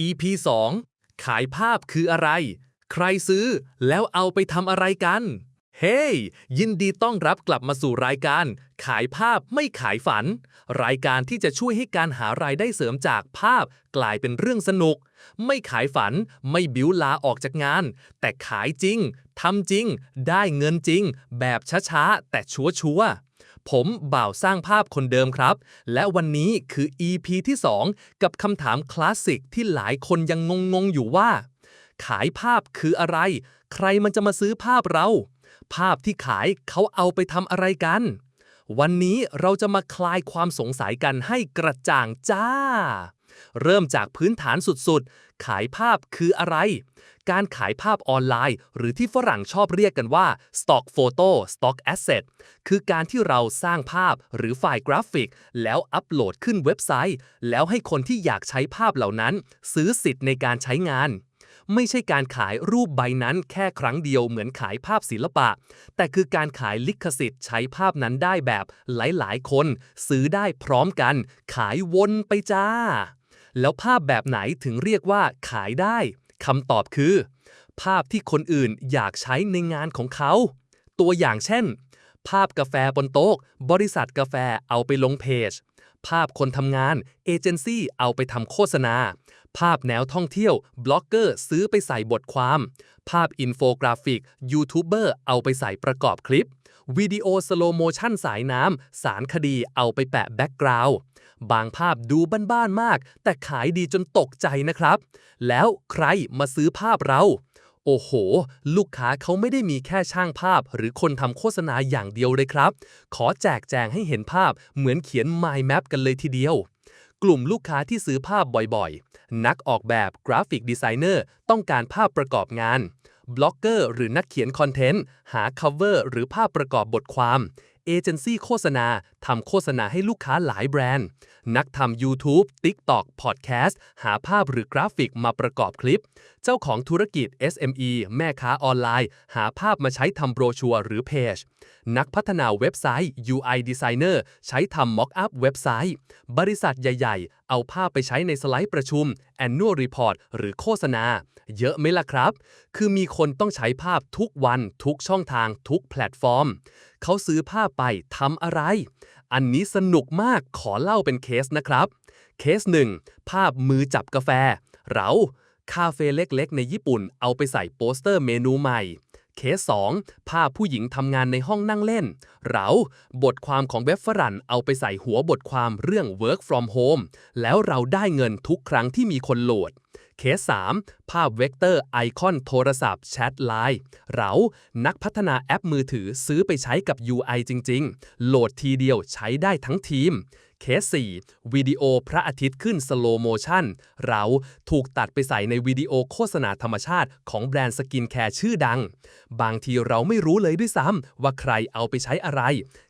EP 2 ขายภาพคืออะไร ใครซื้อแล้วเอาไปทำอะไรกัน เฮ้ hey, ยินดีต้อนรับกลับมาสู่รายการ ขายภาพไม่ขายฝัน รายการที่จะช่วยให้การหารายได้เสริมจากภาพกลายเป็นเรื่องสนุก ไม่ขายฝัน ไม่บิ้วลาออกจากงาน แต่ขายจริงทำจริง ได้เงินจริง แบบช้าๆแต่ชัวร์ๆ ผมบ่าวสร้างภาพคนเดิมครับ และวันนี้คือ EP ที่ 2 กับคำถามคลาสสิกที่หลายคนยังงงๆอยู่ว่า ขายภาพคืออะไร ใครมันจะมาซื้อภาพเรา ภาพที่ขายเขาเอาไปทำอะไรกัน วันนี้เราจะมาคลายความสงสัยกันให้กระจ่างจ้า เริ่มจากพื้นฐานสุดๆ ขายภาพคืออะไร การขายภาพออนไลน์ หรือที่ฝรั่งชอบเรียกกันว่า stock photo stock asset คือการที่เราสร้างภาพหรือไฟล์กราฟิก แล้วอัปโหลดขึ้นเว็บไซต์ แล้วให้คนที่อยากใช้ภาพเหล่านั้น ซื้อสิทธิ์ในการใช้งานไม่ใช่การขายรูปใบนั้นแค่ครั้งเดียวเหมือนขายภาพศิลปะ แต่คือการขายลิขสิทธิ์ใช้ภาพนั้นได้แบบหลายๆ คน ซื้อได้พร้อมกัน ขายวนไปจ้า แล้วภาพแบบไหนถึงเรียกว่าขายได้คำตอบคือ ภาพที่คนอื่นอยากใช้ในงานของเขา ตัวอย่างเช่น ภาพกาแฟบนโต๊ะ บริษัทกาแฟเอาไปลงเพจ ภาพคนทำงาน เอเจนซี่เอาไปทำโฆษณา ภาพแนวท่องเที่ยว บล็อกเกอร์ซื้อไปใส่บทความ ภาพอินโฟกราฟิก ยูทูบเบอร์เอาไปใส่ประกอบคลิป วิดีโอสโลโมชั่นสายน้ำ สารคดีเอาไปแปะแบ็กกราวด์ บางภาพดูบ้านๆมาก แต่ขายดีจนตกใจนะครับ แล้วใครมาซื้อภาพเรา โอ้โห ลูกค้าเขาไม่ได้มีแค่ช่างภาพ หรือคนทำโฆษณาอย่างเดียวเลยครับ ขอแจกแจงให้เห็นภาพเหมือนเขียน mind map กันเลยทีเดียวกลุ่มลูกค้าที่ซื้อภาพบ่อยๆ นักออกแบบกราฟิกดีไซเนอร์ต้องการภาพประกอบงาน บล็อกเกอร์หรือนักเขียนคอนเทนต์ หา cover หรือภาพประกอบบทความ เอเจนซี่โฆษณา ทำโฆษณาให้ลูกค้าหลายแบรนด์ นักทำ YouTube TikTok Podcast หาภาพหรือกราฟิกมาประกอบคลิป เจ้าของธุรกิจ SME แม่ค้าออนไลน์ หาภาพมาใช้ทำโบรชัวร์หรือเพจ นักพัฒนาเว็บไซต์ UI Designer ใช้ทำ Mock-up เว็บไซต์ บริษัทใหญ่ ๆ เอาภาพไปใช้ในสไลด์ประชุม Annual Report หรือโฆษณา เยอะไหมล่ะครับ คือมีคนต้องใช้ภาพทุกวัน ทุกช่องทาง ทุกแพลตฟอร์ม เขาซื้อภาพไปทำอะไร อันนี้สนุกมากขอเล่าเป็นเคสนะครับ เคส1ภาพมือจับกาแฟ เราคาเฟ่เล็กๆ ในญี่ปุ่นเอาไปใส่โปสเตอร์เมนูใหม่ เคส 2 ภาพผู้หญิงทำงานในห้องนั่งเล่น เราบทความของเว็บฝรั่งเอาไปใส่หัวบทความเรื่อง work from home แล้วเราได้เงินทุกครั้งที่มีคนโหลด เคส 3 ภาพเวกเตอร์ไอคอนโทรศัพท์แชทไลน์เรานักพัฒนาแอปมือถือซื้อไปใช้กับ UI จริง ๆ โหลดทีเดียวใช้ได้ทั้งทีมเคส 4 วิดีโอพระอาทิตย์ขึ้นสโลโมชั่นเราถูกตัดไปใส่ในวิดีโอโฆษณาธรรมชาติของแบรนด์สกินแคร์ชื่อดัง บางทีเราไม่รู้เลยด้วยซ้ำว่าใครเอาไปใช้อะไร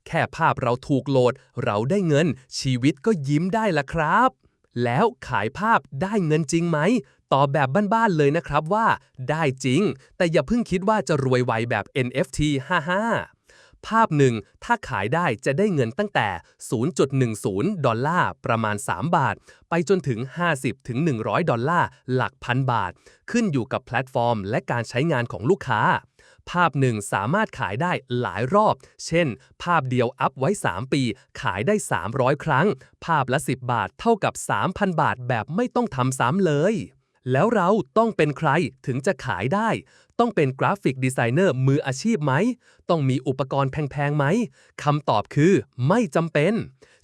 แค่ภาพเราถูกโหลด เราได้เงิน ชีวิตก็ยิ้มได้ละครับ แล้วขายภาพได้เงินจริงไหม ตอบแบบบ้านๆเลยนะครับว่า ได้จริง แต่อย่าเพิ่งคิดว่าจะรวยไวแบบ NFT 55 ภาพหนึ่งถ้าขายได้จะได้เงินตั้งแต่ 0.10 ดอลลาร์ประมาณ 3 บาท ไปจนถึง 50-100 ดอลลาร์หลักพันบาท ขึ้นอยู่กับแพลตฟอร์ม และการใช้งานของลูกค้า ภาพหนึ่งสามารถขายได้หลายรอบ เช่น ภาพเดียวอัพไว้ 3 ปี ขายได้ 300 ครั้ง ภาพละ 10 บาทเท่ากับ 3,000 บาทแบบไม่ต้องทำซ้ำเลย แล้วเราต้องเป็นใครถึงจะขายได้ ต้องเป็นกราฟิกดีไซเนอร์มืออาชีพไหม ต้องมีอุปกรณ์แพงๆไหมคำตอบคือ ไม่จำเป็น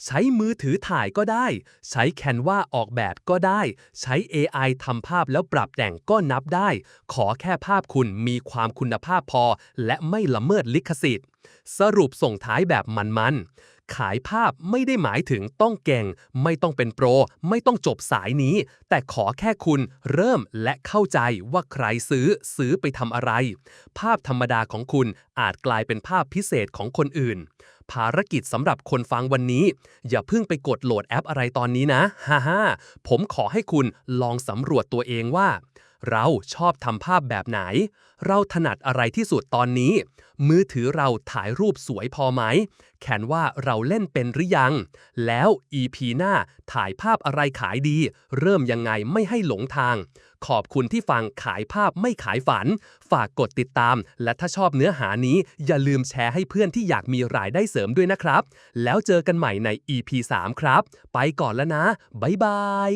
ใช้มือถือถ่ายก็ได้ ใช้แคนวาออกแบบก็ได้ ใช้ AI ทำภาพแล้วปรับแต่งก็นับได้ ขอแค่ภาพคุณมีความคุณภาพพอ และไม่ละเมิดลิขสิทธิ์ สรุปส่งท้ายแบบมันๆ ขายภาพไม่ได้หมายถึงต้องเก่ง ไม่ต้องเป็นโปร ไม่ต้องจบสายนี้ แต่ขอแค่คุณเริ่มและเข้าใจว่าใครซื้อซื้อไปทำอะไร ภาพธรรมดาของคุณอาจกลายเป็นภาพพิเศษของคนอื่น ภารกิจสำหรับคนฟังวันนี้ อย่าเพิ่งไปกดโหลดแอปอะไรตอนนี้นะฮ่าฮ่าผมขอให้คุณลองสำรวจตัวเองว่า เราชอบทำภาพแบบไหน เราถนัดอะไรที่สุดตอนนี้ มือถือเราถ่ายรูปสวยพอไหม แคนว่าเราเล่นเป็นหรือยัง แล้ว EP หน้าถ่ายภาพอะไรขายดี เริ่มยังไงไม่ให้หลงทาง ขอบคุณที่ฟังขายภาพไม่ขายฝัน ฝากกดติดตาม และถ้าชอบเนื้อหานี้อย่าลืมแชร์ให้เพื่อนที่อยากมีรายได้เสริมด้วยนะครับ แล้วเจอกันใหม่ใน EP 3 ครับ ไปก่อนแล้วนะ บ๊ายบาย